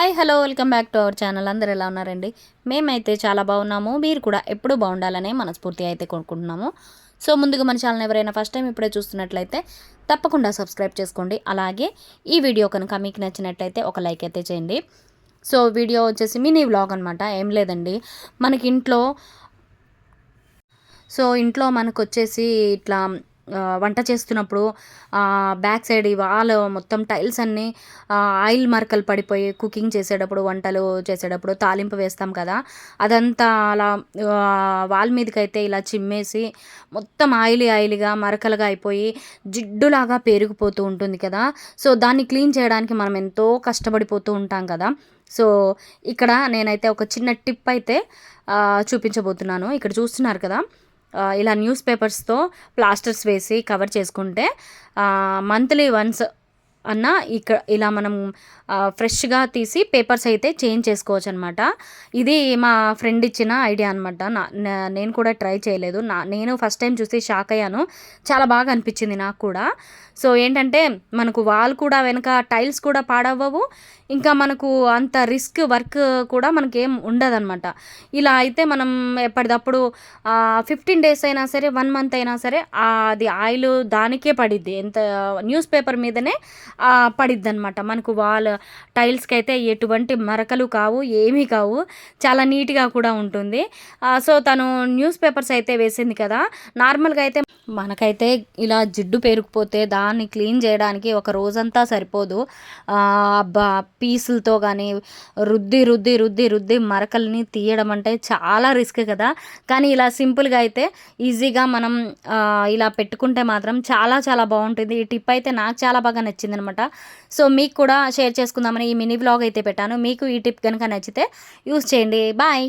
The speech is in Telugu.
Hi hello welcome back to our channel. అందరు ఎలా ఉన్నారండి? మేమైతే చాలా బాగున్నాము. మీరు కూడా ఎప్పుడు బాగుండాలనే మనస్ఫూర్తి అయితే కొనుక్కుంటున్నాము సో ముందుగా మన ఛానల్ ఎవరైనా ఫస్ట్ టైం ఇప్పుడే చూస్తున్నట్లయితే తప్పకుండా సబ్స్క్రైబ్ చేసుకోండి. అలాగే ఈ వీడియో కనుక మీకు నచ్చినట్లయితే ఒక లైక్ అయితే చేయండి. సో వీడియో వచ్చేసి మినీ వ్లాగ్ అనమాట ఏం లేదండి. మనకి ఇంట్లో సో ఇంట్లో మనకు వచ్చేసి ఇట్లా వంట చేస్తున్నప్పుడు బ్యాక్ సైడ్ వాళ్ళు వాల్ మొత్తం టైల్స్ అన్నీ ఆయిల్ మరకలు పడిపోయి కుకింగ్ చేసేటప్పుడు వంటలు చేసేటప్పుడు తాలింపు వేస్తాం కదా అదంతా అలా వాల్ మీదకైతే ఇలా చిమ్మేసి మొత్తం ఆయిలీ ఆయిల్గా మరకలుగా అయిపోయి జిడ్డులాగా పేరుకుపోతూ ఉంటుంది కదా. సో దాన్ని క్లీన్ చేయడానికి మనం ఎంతో కష్టపడిపోతూ ఉంటాం కదా. సో ఇక్కడ నేనైతే ఒక చిన్న టిప్ అయితే చూపించబోతున్నాను. ఇక్కడ చూస్తున్నారు కదా ఇలా న్యూస్ పేపర్స్తో ప్లాస్టర్స్ వేసి కవర్ చేసుకుంటే మంత్లీ వన్స్ అన్న ఇక్కడ ఇలా మనం ఫ్రెష్గా తీసి పేపర్స్ అయితే చేంజ్ చేసుకోవచ్చు అనమాట ఇది మా ఫ్రెండ్ ఇచ్చిన ఐడియా అనమాట నా నేను కూడా ట్రై చేయలేదు. నా నేను ఫస్ట్ టైం చూసి షాక్ అయ్యాను. చాలా బాగా అనిపించింది నాకు కూడా. సో ఏంటంటే మనకు వాల్ కూడా వెనక టైల్స్ కూడా పాడవ్వవు. ఇంకా మనకు అంత రిస్క్ వర్క్ కూడా మనకేం ఉండదన్నమాట. ఇలా అయితే మనం ఎప్పటికప్పుడు ఫిఫ్టీన్ డేస్ అయినా సరే వన్ మంత్ అయినా సరే అది ఆయిల్ దానికే పడిద్ది. ఎంత న్యూస్ పేపర్ మీదనే పడిద్ది అనమాట మనకు వాల్ టైల్స్కి అయితే ఎటువంటి మరకలు కావు ఏమీ కావు. చాలా నీట్గా కూడా ఉంటుంది. సో తను న్యూస్ పేపర్స్ అయితే వేసింది కదా. నార్మల్గా అయితే మనకైతే ఇలా జిడ్డు పేరుకుపోతే దాన్ని క్లీన్ చేయడానికి ఒక రోజంతా సరిపోదు. బా పీసులతో కానీ రుద్ది రుద్ది రుద్ది రుద్ది మరకల్ని తీయడం అంటే చాలా రిస్క్ కదా. కానీ ఇలా సింపుల్గా అయితే ఈజీగా మనం ఇలా పెట్టుకుంటే మాత్రం చాలా చాలా బాగుంటుంది. ఈ టిప్ అయితే నాకు చాలా బాగా నచ్చింది అనమాట సో మీకు కూడా షేర్ చేసుకుందామని ఈ మినీ బ్లాగ్ అయితే పెట్టాను. మీకు ఈ టిప్ కనుక నచ్చితే యూస్ చేయండి. బాయ్!